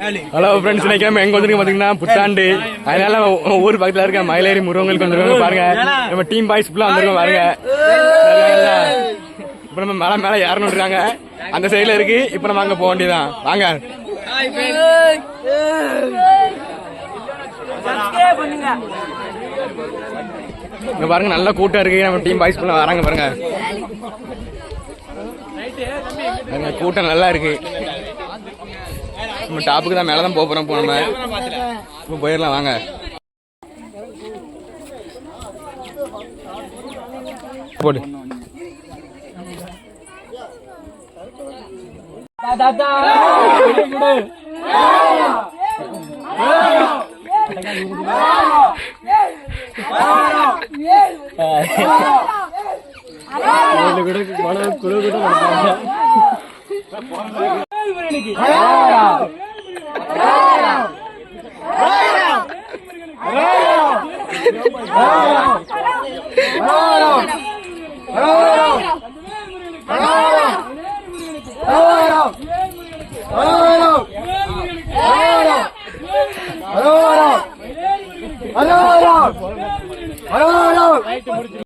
Hello friends இன்னைக்கு நம்ம எங்க வந்திருக்கோம் பாத்தீங்கன்னா புத்தாண்டு. அதனால ஊர் பக்கத்துல இருக்க மயிலேறி முருகங்களுக்கு வந்திருக்கோம் பாருங்க. நம்ம டீம் பாய்ஸ் ஃபுல்லா வந்திருக்கோம் பாருங்க. இப்ப நம்ம மேல மேல யாருன்னு இருக்காங்க. அந்த சைடுல இருக்கு. இப்ப நம்ம அங்க போக வேண்டியதான் வாங்க. இங்க பாருங்க நல்ல கூட்டம் இருக்கு. நம்ம டீம் பாய்ஸ் ஃபுல்லா வராங்க பாருங்க, கூட்டம் நல்லா இருக்கு. நம்ம டாப்புக்கு தான் மேல தான் போக போறோம் இப்போ நம்ம இப்போ போயிடலாம் வாங்க. போடு. முருகனுக்கு அரோரம் அரோரம் அரோரம்